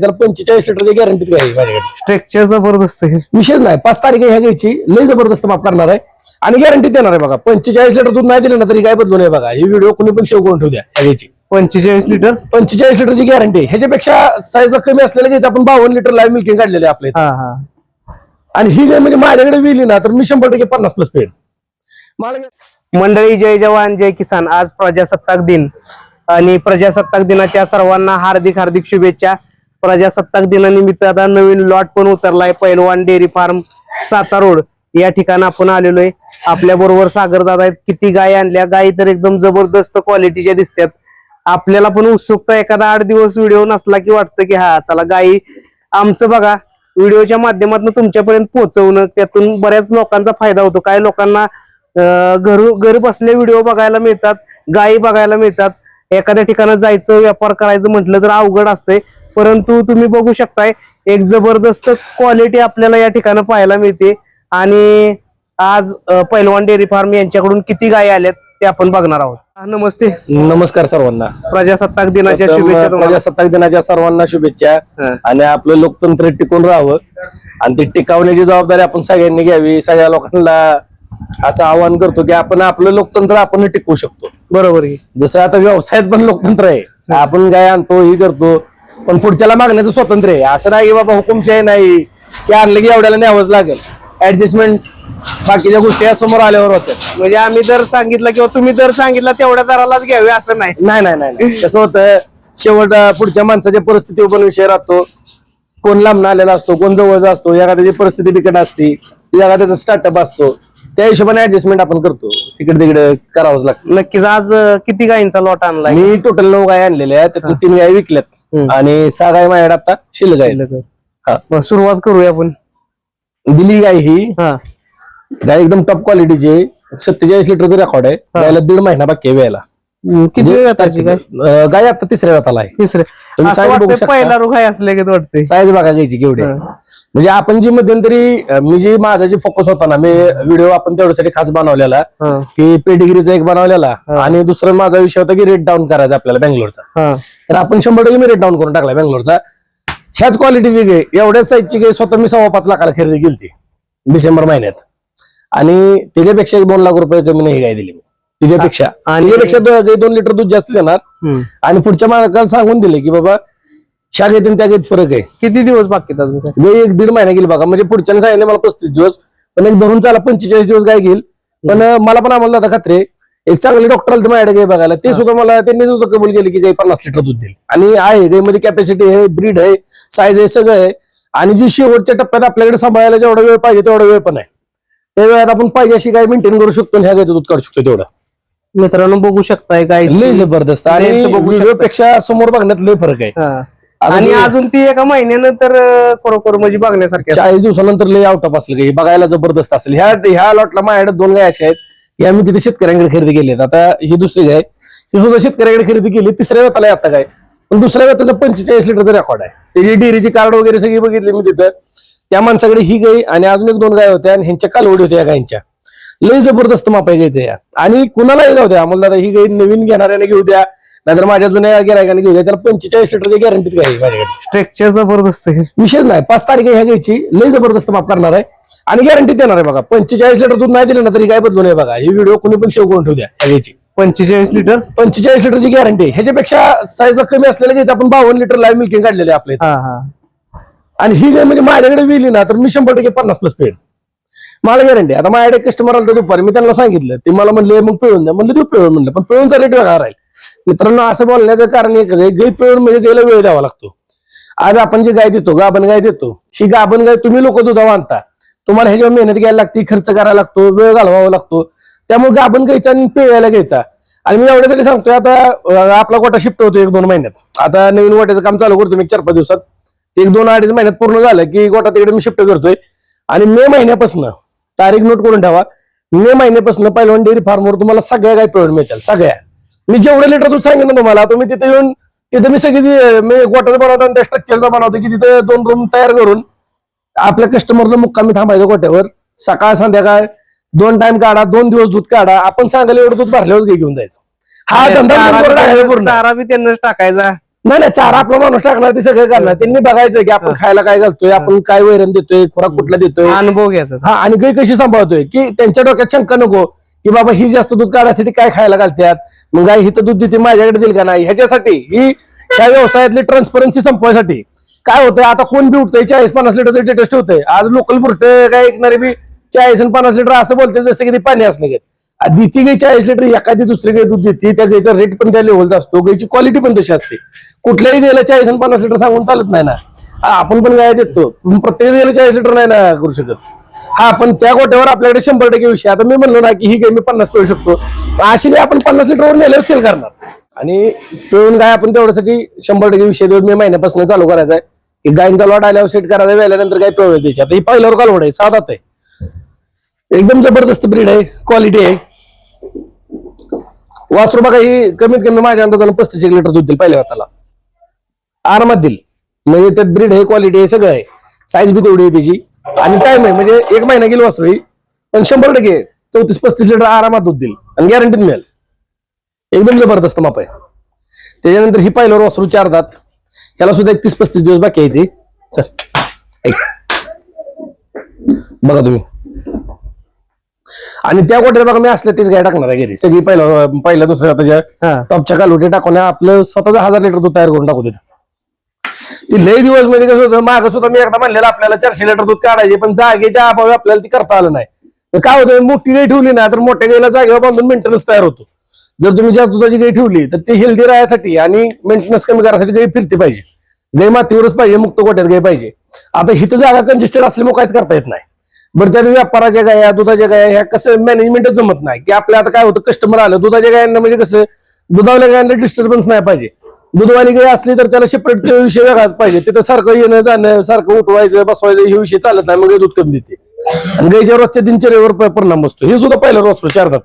त्याला पंचेचाळीस लिटरची गॅरंटी आहे माझ्याकडे. स्ट्रक्चर जबरदस्त आहे. विशेष नाही पाच तारीख आहे ह्या घ्यायची लय जबरदस्त माफ करणार आहे. आणि गॅरंटी देणार आहे बघा पंचेचाळीस लिटर दूध नाही दिलं ना तरी काय बदलू नये बघा. ही व्हिडिओ कोणी पण सेव्ह करून ठेवू द्या ह्या घ्यायची पंचेचाळीस लिटर? पंचेचाळीस लिटरची गॅरंटी ह्याच्यापेक्षा साईजला कमी असलेलं घ्यायचं आपण बावन्न लिटर लाईव्ह मिल्किंग काढलेले आपले हा हा. आणि ही जर म्हणजे माझ्याकडे विली ना तर मी शंभर टक्के पन्नास प्लस पेड. मला मंडळी जय जवान जय किसान. आज प्रजासत्ताक दिन. आणि प्रजासत्ताक दिनाच्या सर्वांना हार्दिक हार्दिक शुभेच्छा. प्रजासत्ताक दिनानिमित्त आता नवीन लॉट पण उतरलाय. पैलवान डेअरी फार्म साता रोड. या ठिकाणी आपण आलेलो आहे आपल्या बरोबर सागर दादा आहेत. किती गाय आणल्या? गायी तर एकदम जबरदस्त क्वालिटीच्या दिसतात. आपल्याला पण उत्सुकता एखादा आठ दिवस व्हिडिओ नसला की वाटतं की हा चला गायी आमचं बघा. व्हिडिओच्या माध्यमातून तुमच्यापर्यंत पोहोचवणं त्यातून बऱ्याच लोकांचा फायदा होतो. काही लोकांना घर घरू बसले व्हिडिओ बघायला मिळतात गायी बघायला मिळतात. एखाद्या ठिकाणी जायचं व्यापार करायचं म्हटलं तर अवघड असतंय. परंतु तुम्ही बघू शकताय एक जबरदस्त क्वालिटी आपल्याला या ठिकाणी पाहायला मिळते. आणि आज पैलवान डेअरी फार्म यांच्याकडून किती गायी आल्यात ते आपण बघणार आहोत. नमस्ते. नमस्कार सर्वांना. प्रजासत्ताक दिनाच्या शुभेच्छा प्रजासत्ताक दिनाच्या सर्वांना शुभेच्छा. आणि आपलं लोकतंत्र टिकून राहावं. आणि ते टिकावण्याची जबाबदारी आपण सगळ्यांनी घ्यावी. सगळ्या लोकांना असं आवाहन करतो की आपण आपलं लोकतंत्र आपण टिकवू शकतो. बरोबर जसं आता व्यवसायात पण लोकतंत्र आहे. आपण काय आणतो ही करतो. पण पुढच्याला मागण्याचं स्वातंत्र्य आहे. असं नाही की बाबा हुकुमशाही नाही. की आणलं की एवढ्याला न्यावंच लागेल. ऍडजस्टमेंट बाकीच्या गोष्टी या समोर आल्यावर होत्या. म्हणजे आम्ही दर सांगितलं किंवा तुम्ही दर सांगितलं तेवढ्या दरालाच घ्यावे असं नाही. नाही नाही नाही नाही. कसं होतं शेवट अं, पुढच्या माणसाच्या परिस्थितीवर पण विषय राहतो. कोण लांब आलेला असतो कोण जवळचा असतो एखाद्याची परिस्थिती बिकट असते एखाद्याचा स्टार्टअप असतो. त्या हिशोबाने ऍडजस्टमेंट आपण करतो. तिकडे तिकडे करावंच लागतं. नक्कीच. आज अं, किती गायींचा लॉट आणलाय? मी टोटल नऊ गाय आणलेल्या आहेत. त्यातून तीन गाय विकल्यात. आणि सहा गाय माझ्याकडे आता शिल्लक आहे. हा. मग सुरुवात करूया आपण. दिली गाय ही हा. गाय एकदम टॉप क्वालिटीची आहे. सत्तेचाळीस लिटरचं रेकॉर्ड आहे. गायला दीड महिना बाकी आहे वेळेला. हम्म, किती वेळ त्याची काय अं, गाय आता तिसऱ्या वेळाला आहे. तिसरे तुम्ही बघू शकता. पहिला आहे असले की वाटतंय साईज बघा घ्यायची केवढी आहे. म्हणजे आपण जी मध्यंतरी अं, मी जी माझा जे फोकस होता ना मी व्हिडिओ आपण तेवढ्यासाठी खास बनवलेला हा, की पेडिग्रीचा एक बनवलेला आणि दुसरा माझा विषय होता की रेट डाऊन करायचा आपल्याला बँगलोरचा. हा. तर आपण शंभर टक्के मी रेट डाऊन करून टाकला बँगलोरचा. ह्याच क्वालिटीची गाय एवढ्याच साईजची गाय स्वतः मी सव्वा पाच लाखाला खरेदी केली डिसेंबर महिन्यात. आणि त्याच्यापेक्षा एक दोन लाख रुपये कमी नाही गाय दिली मी. तिच्यापेक्षा आणि- दो- दोन लिटर दूध जास्त देणार. हम्म. आणि पुढच्या मालकाला सांगून दिले की बाबा ह्या गायत आणि त्या गायत फरक आहे. किती दिवस बाकी आहेत अजून काय? एक दीड महिना गेली बघा. म्हणजे पुढच्याने सांगितले मला पस्तीस दिवस पण एक धरून चाला पंचेचाळीस दिवस गाय घेईल. पण अं, मला पण आम्हाला दादा खात्रे. एक चांगले डॉक्टर आले माझ्याकडे गाय बघायला. ते सुद्धा मला त्यांनी सुद्धा कबूल केले की गाय पन्नास लिटर दूध देईल. आणि आहे गायमध्ये कॅपॅसिटी आहे ब्रीड आहे साईज आहे सगळं आहे. आणि जी शेवटच्या टप्प्यात आपल्याकडे सांभाळायला जेवढा वेळ पाहिजे तेवढा वेळ पण आहे. त्या वेळात आपण पाहिजे अशी गाय मेंटेन करू शकतो आणि ह्या गायचं दूध काढू शकतो तेवढं. मित्रांनो बघू शकताय काय लय जबरदस्त. आणि length बघू व्हिडिओ. पेक्षा समोर बघण्यात लय फरक आहे. आणि अजून ती एका महिन्यानंतर अं, खरोखर म्हणजे बघण्यासारखी आहे. चाळीस दिवसानंतर लय आउट ऑफ असेल काही बघायला जबरदस्त असेल. ह्या ह्या लॉटला माझ्याकडे दोन गाय अशा आहेत की आम्ही तिथे शेतकऱ्यांकडे खरेदी केली आता ही दुसरी गाय ही सुद्धा शेतकऱ्याकडे खरेदी केली तिसऱ्या वेताला आहे आता काय पण दुसऱ्या वेताचं पंचेचाळीस लिटरचा रेकॉर्ड आहे. त्याची डेअरीची कार्ड वगैरे सगळी बघितली मी तिथं. त्या माणसाकडे ही गाय आणि अजून एक दोन गाय होत्या आणि ह्यांच्या कालवडी होत्या या गायच्या. लय जबरदस्त मापाय घ्यायचं या. आणि कुणालाही जाऊ द्या दादा ही गाय नवीन घेणाऱ्याने घेऊ द्या नाहीतर माझ्या जुन्या गिरायकाने घेऊ द्या त्याला पंचेचाळीस लिटरची गॅरंटीच गाय आहे माझ्याकडे. स्ट्रक्चर जबरदस्त आहे. विशेष नाही पाच तारीख ह्या घ्यायची लय जबरदस्त माफ करणार आहे. आणि गॅरंटी देणार आहे बघा पंचेचाळीस लिटर दूध नाही दिलं ना तरी काय बदलू नये बघा ही व्हिडिओ कोणी पण सेव्ह करून ठेवू द्या ह्या घ्यायची पंचेचाळीस लिटर? पंचेचाळीस लिटरची गॅरंटी ह्याच्यापेक्षा साईजला कमी असलेलं घ्यायचं आपण बावन्न लिटर लाईव्ह मिल्किंग काढलेले आपले हा हा. आणि ही गाय म्हणजे माझ्याकडे विली ना तर मी शंभर टक्के पन्नास प्लस पेड. मला गॅरंटी आता माझ्याकडे कस्टमर आलं तर दुपारी मी त्यांना सांगितलं. ते मला म्हणले मग पिळून द्या. म्हणलं तू पिळून म्हणलं. पण पिळूनचा रेट वेगळा राहील. मित्रांनो असं बोलण्याचं कारण एकच आहे. गाय पिळून म्हणजे गायला वेळ द्यावा लागतो. आज आपण जी गाय देतो गाभण गाय देतो ही गाभण गाय तुम्ही लोक दुधा बांधता तुम्हाला ह्याच्यावर मेहनत घ्यायला लागते खर्च करायला लागतो वेळ घालवावा लागतो. त्यामुळे गाभण घ्यायचा आणि पिळायला घ्यायचा. आणि मी एवढ्यासाठी सांगतोय आता आपला गोटा शिफ्ट होतो एक दोन महिन्यात. आता नवीन गोट्याचं काम चालू करतो मी चार पाच दिवसात. एक दोन अडीच महिन्यात पूर्ण झालं की गोटा तिकडे मी शिफ्ट करतोय. आणि मे महिन्यापासून तारीख नोट करून ठेवा. मे महिन्यापासून पहिलवान डेअरी फार्मवर तुम्हाला सगळ्या गाय पिळून मिळतील सगळ्या. मी जेवढे लिटर दूध सांगेन ना तुम्हाला तुम्ही तिथे येऊन तिथे मी सगळी ती- मी गोटाचं बनवतो आणि त्या स्ट्रक्चरचा बनवतो की तिथे दोन रूम तयार करून आपल्या कस्टमरला मुक्कामी थांबायचं गोट्यावर. सकाळ संध्याकाळ दोन टाइम काढा दोन दिवस दूध काढा. आपण सांगायला एवढं दूध भरल्यावर घेऊन जायचं. हा धंदा पूर्ण टाकायचा. नाही नाही चारा आपला माणूस टाकणार ते सगळं करणार त्यांनी बघायचं की आपण खायला काय घालतोय आपण काय वैरण देतोय खुराक कुठला देतोय. अनुभव घ्यायचा हा आणि गाय कशी सांभाळतोय? की त्यांच्या डोक्यात शंका नको की बाबा ही जास्त दूध काढण्यासाठी काय खायला घालतात मग गाय हिथं दूध देते माझ्याकडे देईल का नाही? ह्याच्यासाठी ही त्या व्यवसायातली ट्रान्सपरन्सी संपवायसाठी. काय होतंय आता कोण बी उठतंय चाळीस पन्नास लिटरचं टेस्ट ठेवतंय. आज लोकल बुरट काय ऐकणारे बी चाळीस आणि पन्नास लिटर असं बोलते जसं की ते पाणी असलं काय देती गाई चाळीस लिटर एखादी दुसरी गाई दूध देते त्या गाईचा रेट पण त्या लेवलचा असतो गाईची क्वालिटी पण तशी असते. कुठल्याही गायला चाळीस आणि पन्नास लिटर सांगून चालत नाही ना. आपण पण गाय देतो प्रत्येक गायला चाळीस लिटर नाही ना करू शकत. हा पण त्या गोट्यावर आपल्याकडे शंभर टक्के विषय. आता मी म्हणलो ना की ही गाय मी पन्नास पिळू शकतो. अशी गाय आपण पन्नास लिटरवर नेल्यावर सेल करणार. आणि पिळून गाय आपण तेवढ्यासाठी शंभर टक्के विषय देऊन मी महिन्यापासून चालू करायचा आहे की गायींचा लॉट आल्यावर सेट करायचा वेल्यानंतर गाय पिळू द्यायची आता ही पहिल्यावर कालवड आहे साधात आहे. एकदम जबरदस्त ब्रीड आहे. क्वालिटी आहे. वासरू बघा ही कमीत कमी माझ्या अंदाजानं पस्तीस एक लिटर दूध देईल पहिल्या हाताला. आरामात देईल. म्हणजे त्यात ब्रीड आहे क्वालिटी आहे सगळं आहे. साईज बी तेवढी आहे त्याची. आणि टाइम आहे म्हणजे एक महिना गेली वासरू ही. पण शंभर टक्के चौतीस पस्तीस लिटर आरामात दूध देईल. आणि गॅरंटीत मिळेल. एकदम जबरदस्त माप आहे. त्याच्यानंतर ही पहिल्यावर वासरू चार दात. ह्याला सुद्धा एक तीस पस्तीस दिवस बाकी आहे ती. चल ऐक. बघा तुम्ही. आणि त्या गोट्यात बघा मी असल्या तीच गाय टाकणार आहे घरी. सगळी पहिल्या पहिल्या दुसऱ्या त्याच्या टॉपच्या कालवटी टाकून आपलं स्वतःचा हजार लिटर दूध तयार करून टाकू तिथं ती लय दिवस म्हणजे कसं होतं मागं सुद्धा मी एकदा म्हणलेलं आपल्याला चारशे लिटर दूध काढायचे पण जागेच्या अभावी आपल्याला ती करता आलं नाही. काय होतं मोठी गाय ठेवली ना तर मोठ्या गायला जागेवर बांधून मेंटेनन्स तयार होतो. जर तुम्ही जास्त दुधाची गाय ठेवली तर ती हेल्दी राहण्यासाठी आणि मेंटेनन्स कमी करण्यासाठी गाय फिरते पाहिजे. गाय मातीवरच पाहिजे मुक्त गोट्यात गाय पाहिजे. आता हिथं जागा कंजेस्टेड असल्यामुळे काहीच करता येत नाही. बरं त्या व्यापाराच्या गाया दुधाच्या गाया ह्या कसं मॅनेजमेंटच जमत नाही. की आपल्या आता काय होतं कस्टमर आलं दुधाच्या गायांना म्हणजे कसं दुधावल्या गायांना डिस्टर्बन्स नाही पाहिजे. दुधवाली गाय असली तर त्याला सेपरेट विषय वेगळाच पाहिजे. तिथं सारखं येणं जाणं सारखं उठवायचं बसवायचं हे विषय चालत नाही. मग दूध कमी देते. आणि गायच्या रोजच्या दिनचर्यावर परिणाम बसतो हे सुद्धा पहिला रोज चार दात.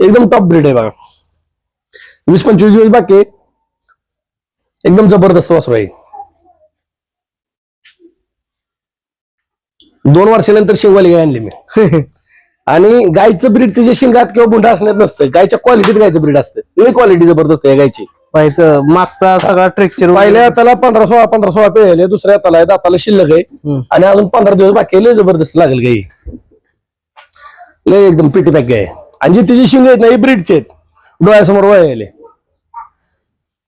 एकदम टॉप ब्रीड आहे बघा. वीस पंचवीस दिवस बाकी एकदम जबरदस्त वासरू आहे. दोन वर्षानंतर शिंगवाली गाय आणली मी. आणि गायचं ब्रीड तिच्या शिंगात किंवा बुंडा असण्यात नसतं. गायच्या क्वालिटीत गायचं ब्रीड असतं. लई क्वालिटी जबरदस्त आहे गायची. पाहायचं मागचा सगळा ट्रेक्चर पहिल्या हाताला पंधरा सोळा पंधरा सोळा पिळले दुसऱ्या हाताला आहे दाताला शिल्लक आहे. आणि अजून पंधरा दिवस बाकी लय जबरदस्त लागेल गाई. लय एकदम पिटी पॅक आहे. आणि जी तिची शिंग आहेत ना ही ब्रीडचे आहेत. डोळ्यासमोर वळले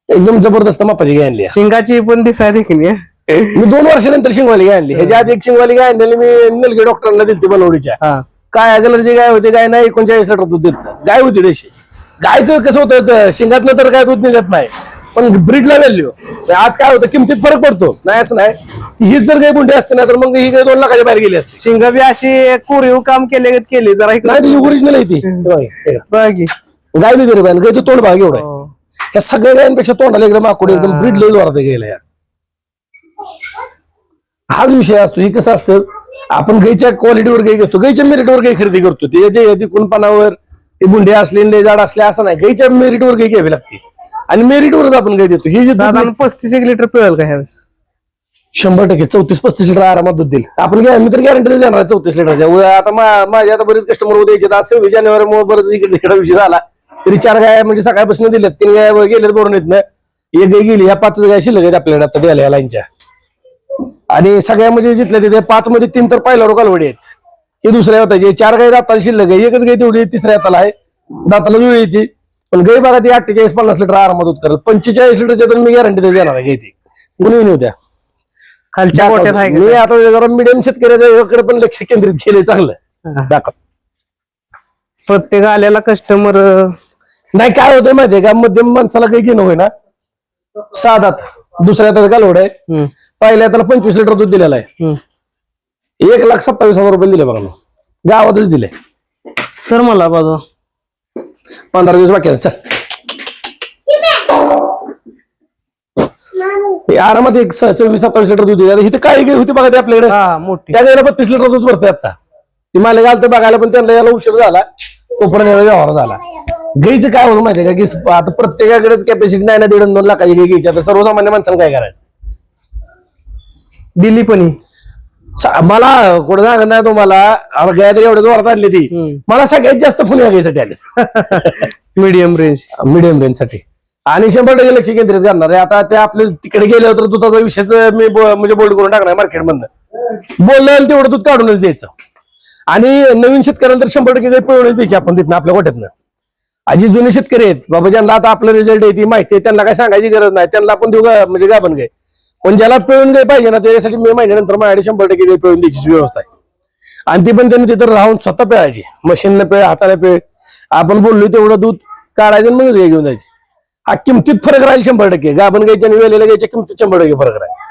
एकदम जबरदस्त मापाची गाय आणली. शिंगाची पण दिसाय देखील मी दोन वर्षानंतर शिंगवाली गाय आणली. ह्याच्या आधी एक शिंगवाली गाय आणलेली मी नलगे डॉक्टरांना दिलती बनवडीच्या. काय कलरची गाय होती गाय नाही एकोणचाळीस लिटर दूध देत गाय होती तशी. गायचं कसं होतं शिंगातनं तर काय दूध निघत नाही. पण ब्रीडला व्हॅल्यू आज काय होतं किमतीत फरक पडतो. नाही असं नाही. हीच जर गाय बुंडी असते ना तर मग ही गाय दोन लाखाच्या बाहेर गेली असते. शिंग बी अशी कोरीव काम केले केली जरा नाही ती ओरिजिनल आहे ती. गाय बी गरीब आहे गायचं तोंड भाग एवढं. हो. ह्या सगळ्या गायांपेक्षा तोंडाला एकदम आकुड एकदम ब्रीड लई जोरात गेला यार हाच विषय असतो. ही कसं असतं? आपण गायच्या क्वालिटीवर गाय घेतो. गायच्या मेरिटवर गाय खरेदी करतो. ते ते तिकुणपणावर ते बुंडे असले लय जाड असले असं नाही. गायच्या मेरिटवर गाय घ्यावी लागते. आणि मेरिटवरच आपण गाय देतो. ही जी साधारण पस्तीस एक लिटर पिळेल का ह्यावेळेस? शंभर टक्के. चौतीस पस्तीस लिटर आरामात दूध देईल. आपण काय मी तर गॅरंटी देणार आहे चौतीस लिटरच्या आता माझे आता बरेच कस्टमर द्यायचे आज सव्वीस जानेवारी मुळे बरेच इकडे तिकडे विषय झाला. तरी चार गाय म्हणजे सकाळपासून दिल्यात. तीन गाय गेल्यात भरून येत नाही. एक गाय गेली ह्या पाच गाय शिल्लक आहेत आपल्याकडे आता द्यायला या लाईनच्या. आणि सगळ्या म्हणजे जिथल्या तिथे पाच मध्ये तीन तर पहिल्या रोगालवडी आहेत. हे दुसऱ्या हाताचे चार गाय दाताला शिल्लक आहे. एकच गाय तेवढी तिसऱ्या हाताला आहे. दाताला जुळी येते पण गाय बघा ती अठ्ठेचाळीस पन्नास लिटर आरामात करेल पंचेचाळीस लिटरच्या तर मी गॅरंटी देणार आहे गाय ती. कुणी नाही द्या? खालच्या आहे मी? आता जरा मिडियम शेतकऱ्याच्या पण लक्ष केंद्रित केले चांगलं. दाखव. प्रत्येक आलेला कस्टमर नाही काय होतंय माहितीये का? मध्यम माणसाला काही घेणं होय ना साधात दुसऱ्या त्याचा कालवड आहे. पहिल्या त्याला पंचवीस लिटर दूध दिलेलं आहे. एक लाख सत्तावीस हजार रुपये दिले बघा. गावातच दिले. सर मला बाजू. पंधरा दिवस बाकी आहेत. सर आरामात एक सव्वीस सत्तावीस लिटर दूध दिले. इथे काय गाय होती बघा ते आपल्याकडे. हा मोठी. त्या गायला बत्तीस लिटर दूध भरते आता. ती मला घालतं बघायला पण त्यांना याला उशीर झाला. तोपर्यंत याला व्यवहार झाला. गाईचं काय होतं माहितीये का? की आता प्रत्येकाकडेच कॅपॅसिटी नाही ना दीड दोन लाखाची गाय घ्यायची. आता सर्वसामान्य माणसानं काय करायचं? दिली पण मला कुठं सांगत नाही तुम्हाला आता गाय तरी एवढ्या जोरात आणली ती. मला सगळ्यात जास्त फोन या गायसाठी आले मीडियम रेंज मिडियम रेंजसाठी. आणि शंभर टक्के लक्ष केंद्रित करणार आहे. आता ते आपले तिकडे गेल्यावर तर दुधाचा विषयच मी म्हणजे बोल्ड करून टाकणार मार्केटमधनं बोललं तेवढं दूध काढूनच द्यायचं. आणि नवीन शेतकऱ्याला तर शंभर टक्के काही पिळूनच द्यायची आपण तिथनं आपल्या गोठ्यातनं. आजी जुने शेतकरी आहेत. बाबा ज्यांना आता आपलं रिझल्ट आहे ती माहिती आहे त्यांना काय सांगायची गरज नाही. त्यांना आपण देऊ गा- म्हणजे गाभण गाय पण ज्याला पिळून काही पाहिजे ना त्याच्यासाठी मे महिन्यानंतर माझ्याकडे शंभर टक्के गाय पिळून द्यायची व्यवस्था आहे. आणि ती पण त्यांनी तिथं राहून स्वतः पिळायची. मशीनला पिळ हाताने पिळ. आपण बोललो तेवढं दूध काढायचं आणि मगच हे घेऊन जायचे. हा किमतीत फरक राहील शंभर टक्के. गाभण गायच्या आणि वेलेल्या गायच्या किमतीत शंभर टक्के फरक राहील.